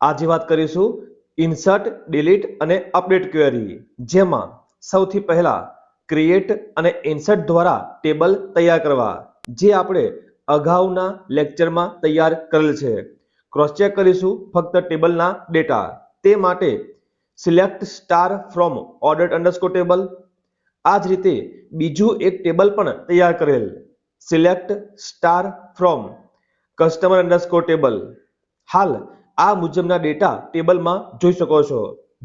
આજે વાત કરીશું ઇન્સર્ટ ડિલીટ અને અપડેટ ક્વેરી જેમાં સૌથી પહેલા ક્રિએટ અને ઇન્સર્ટ દ્વારા ટેબલ તૈયાર કરવા, જે આપણે અગાઉના લેક્ચરમાં તૈયાર કરેલ છે. ક્રોસ ચેક કરીશું ફક્ત ટેબલના ડેટા તે માટે select star from order underscore table આ જ રીતે બીજું એક ટેબલ પણ તૈયાર કરેલ. Select star from customer underscore table હાલ આ મુજબના ડેટા ટેબલમાં જોઈ શકો છો.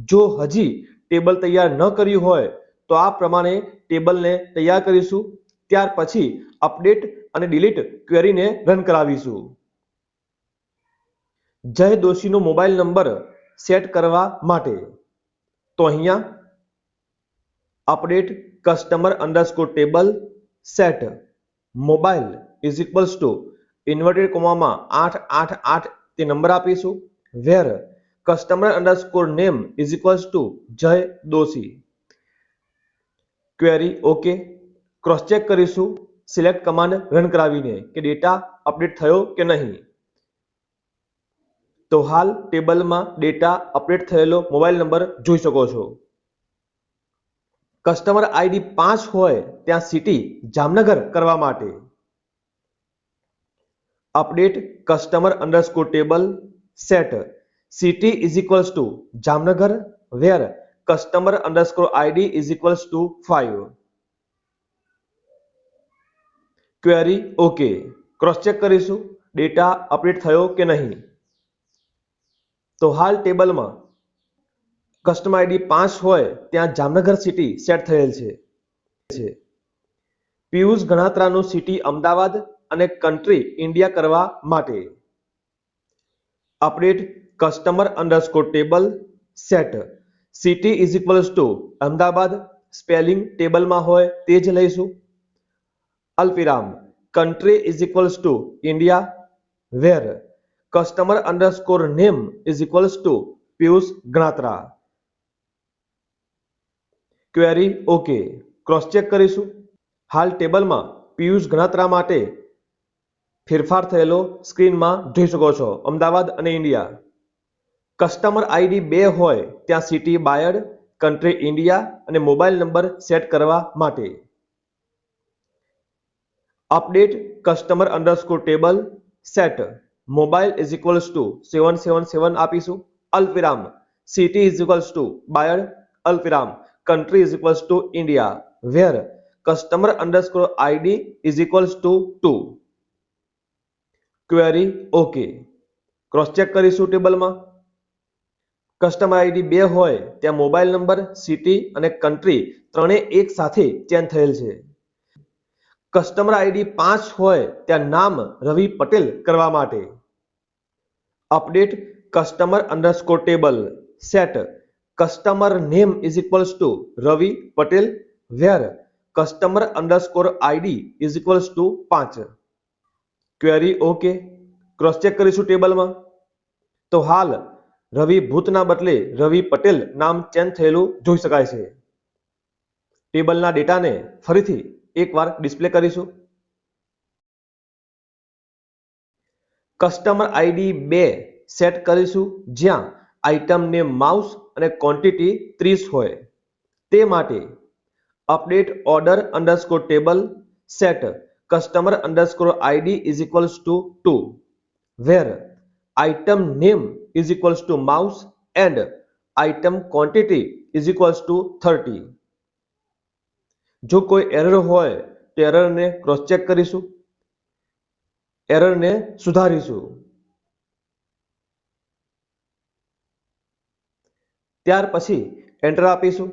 જો હજી ટેબલ તૈયાર ન કર્યું હોય, તો આ પ્રમાણે ટેબલને તૈયાર કરીશું. ત્યાર પછી અપડેટ અને ડિલીટ ક્વેરીને રન કરાવીશું. જય દોશીનો મોબાઈલ નંબર સેટ કરવા માટે. તો અહીંયા update customer underscore table set. Mobile is equals to inverted કોમામાં આઠ આઠ આઠ તે નંબર આપીશું. Where customer underscore name is equals to Jay Doshi. Query okay cross check કરીશું. સિલેક્ટ કમાન્ડ રન કરાવીને કે ડેટા અપડેટ થયો કે નહીં. તો હાલ ટેબલમાં ડેટા અપડેટ થયેલો મોબાઈલ નંબર જોઈ શકો છો. કસ્ટમર આઈડી પાંચ હોય ત્યાં સિટી જામનગર કરવા માટે. Update customer underscore table set city is equals to Jamnagar where customer underscore ID is equals to five query okay cross check કરીશું ડેટા અપડેટ થયો કે નહીં? તો હાલ ટેબલમાં કસ્ટમર આઈડી પાંચ હોય, ત્યાં જામનગર સિટી સેટ થયેલ છે. પિયુષ ગણાત્રાનું સિટી અમદાવાદ અને કન્ટ્રી ઇન્ડિયા કરવા માટે. Update customer underscore table set city is equals to Ahmedabad spelling ટેબલમાં હોય તે જ લઈશું. અલ્પિરામ country is equals to India where customer underscore name is equals to Piyush Ganatra query okay cross check કરીશું. હાલ ટેબલમાં પિયુષ ગણાત્રા માટે ફેરફાર થયેલો સ્ક્રીનમાં જોઈ શકો છો. અમદાવાદ અને ઇન્ડિયા. કસ્ટમર આઈડી બે હોય ત્યાં સિટી બાયડ કન્ટ્રી ઇન્ડિયા અને મોબાઈલ નંબર સેટ કરવા માટે. Update customer underscore table set. Mobile is equals to seven seven seven આપીશું. અલ્પિરામ city is equals to Bayad અલ્પિરામ country is equals to India where customer underscore ID is equals to 2 query okay cross check કરીશું ટેબલમાં. Customer ID બે હોય, ત્યાં mobile number city અને country ત્રણેય એક સાથે ચેન્જ થયેલ છે. કસ્ટમર આઈડી પાંચ હોય, ત્યાં નામ રવિ પટેલ કરવા માટે. Update customer underscore table set customer name is equals to Ravi Patel where customer underscore ID is equals to 5 query okay cross check કરીશું ટેબલમાં. તો હાલ, રવિ ભૂતના બદલે રવિ પટેલ નામ ચેન્જ થયેલું જોઈ શકાય છે. ટેબલના ડેટાને ફરીથી એકવાર ડિસ્પ્લે કરીશું. કસ્ટમર આઈડી બે સેટ કરીશું, જ્યાં આઇટમ ને માઉસ અને ક્વોન્ટિટી ત્રીસ હોય. તે માટે update order underscore table set customer underscore ID is equals to two where item name is equals to mouse and item quantity is equals to thirty જો કોઈ એરર હોય, તો એરરને ક્રોસ ચેક કરીશું. એરરને સુધારીશું. ત્યાર પછી એન્ટર આપીશું.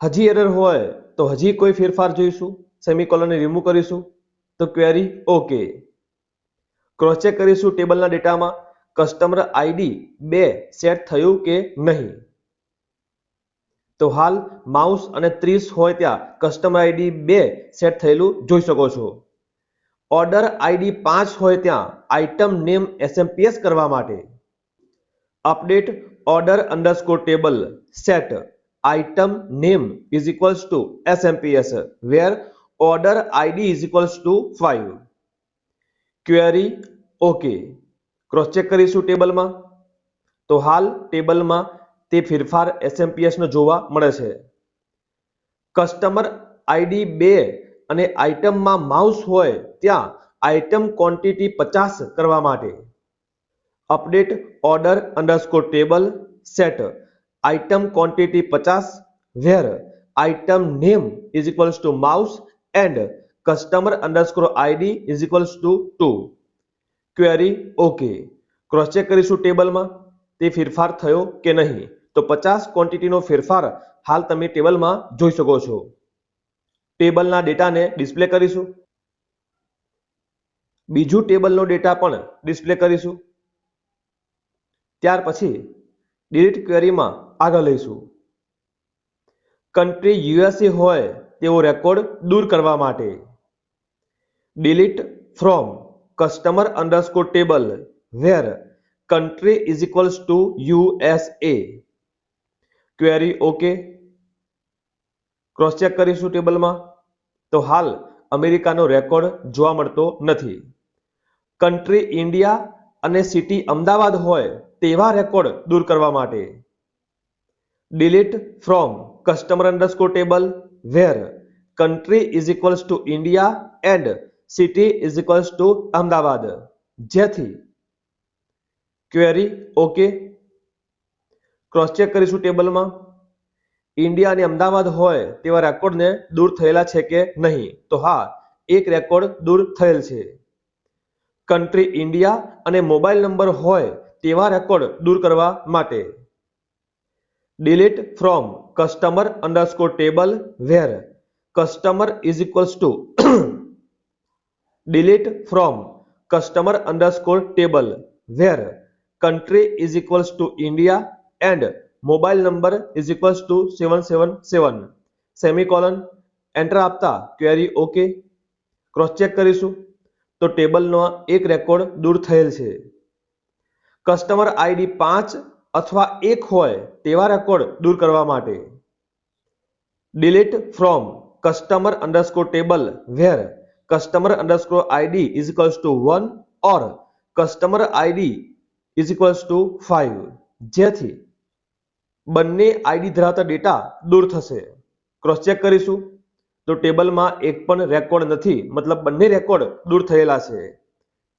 હજી એરર હોય, તો હજી કોઈ ફેરફાર જોઈશું. સેમિકોલનને રિમૂવ કરીશું. તો ક્વેરી ઓકે ક્રોસ ચેક કરીશું ટેબલના ડેટામાં કસ્ટમર આઈડી બે સેટ થયું કે નહીં. તો હાલ માઉસ અને ત્રીસ હોય ત્યાં કસ્ટમર આઈડી બે સેટ થયેલું જોઈ શકો છો. ઓર્ડર આઈડી પાંચ હોય ત્યાં આઇટમ નેમ એસએમપીએસ કરવા માટે. Update order underscore table set item name is equals to SMPS where order id is equals to 5 query, okay. Cross check કરીશું ટેબલમાં. તો હાલ ટેબલમાં તે ફેરફાર એસએમપીએસનો જોવા મળે છે. કસ્ટમર આઈડી બે અને આઇટમમાં માઉસ હોય ત્યાં આઇટમ ક્વોન્ટિટી પચાસ કરવા માટે. Update order underscore table set item quantity પચાસ where item name is equals to mouse and customer underscore ID is equals to two query okay cross check કરીશું ટેબલમાં તે ફેરફાર થયો કે નહીં? તો પચાસ ક્વોન્ટિટીનો ફેરફાર હાલ તમે ટેબલમાં જોઈ શકો છો. ટેબલના ડેટાને ડિસ્પ્લે કરીશું. બીજું ટેબલનો ડેટા પણ ડિસ્પ્લે કરીશું. ત્યાર પછી ડિલીટ ક્વેરીમાં આગળ લઈશું. કન્ટ્રી યુએસએ હોય. તેવો રેકોર્ડ દૂર કરવા માટે. Delete from customer underscore table where country is equals to USA query okay? Cross check કરીશું ટેબલમાં? તો હાલ અમેરિકાનો રેકોર્ડ જોવા મળતો નથી. કન્ટ્રી ઇન્ડિયા અને સિટી અમદાવાદ હોય તેવા રેકોર્ડ દૂર કરવા માટે. Delete from customer underscore table where country is equals to India and city is equals to Ahmedabad જેથી ક્વેરી ઓકે ક્રોસ ચેક કરીશું ટેબલમાં. ઇન્ડિયા અને અમદાવાદ હોય તેવા રેકોર્ડને દૂર થયેલા છે કે નહીં? તો હા, એક રેકોર્ડ દૂર થયેલ છે. કન્ટ્રી ઇન્ડિયા અને મોબાઈલ નંબર હોય તેવા રેકોર્ડ દૂર કરવા માટે. Delete from customer underscore table where customer is equals to delete from customer underscore table where country is equals to India and mobile number is equals to seven seven seven semicolon enter આપતા query okay cross check કરીશું તો ટેબલનો એક record દૂર થયેલ છે customer ID પાંચ અથવા એક હોય તેવા રેકોર્ડ દૂર કરવા માટે. Delete from customer underscore table where customer underscore ID is equals to one or customer ID is equals to five જેથી બંને આઈડી ધરાવતા ડેટા દૂર થશે. ક્રોસ ચેક કરીશું. તો ટેબલમાં એક પણ રેકોર્ડ નથી, મતલબ બંને રેકોર્ડ દૂર થયેલા છે.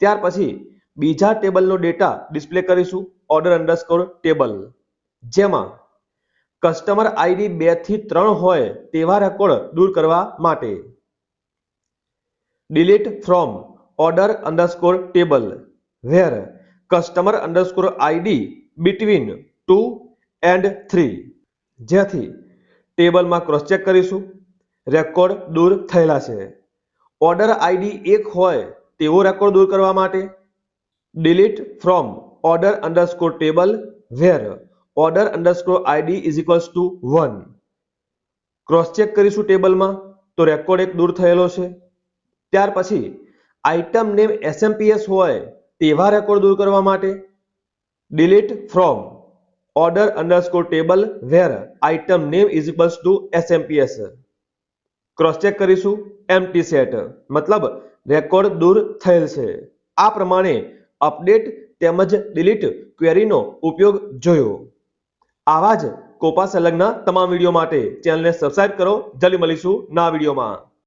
ત્યાર પછી બીજા ટેબલનો ડેટા ડિસ્પ્લે કરીશું ઓર્ડર અંડરસ્કોર ટેબલ જેમાં કસ્ટમર આઈડી બેથી ત્રણ હોય તેવા રેકોર્ડ દૂર કરવા માટે delete from order underscore table where customer underscore ID between two and three જેથી ટેબલમાં ક્રોસ ચેક કરીશું રેકોર્ડ દૂર થયેલા છે. ઓર્ડર આઈડી એક હોય તેવો રેકોર્ડ દૂર કરવા માટે delete from order underscore table where order underscore ID is equals to one cross check કરીશું ટેબલમાં તો રેકોર્ડ એક દૂર થયેલો છે. ત્યાર પછી આઇટમ નેમ એસએમપીએસ હોય તેવા રેકોર્ડ દૂર કરવા માટે delete from order underscore table where item name is equals to SMPS cross check કરીશું એમટી સેટ મતલબ રેકોર્ડ દૂર થયેલ છે. આ પ્રમાણે અપડેટ તેમજ ડિલીટ ક્વેરીનો ઉપયોગ જોયો. આવા જ કોપા સંલગ્ન તમામ વીડિયો માટે ચેનલને સબસ્ક્રાઇબ કરો. જલ્દી મળીશું ના વિડીયોમાં.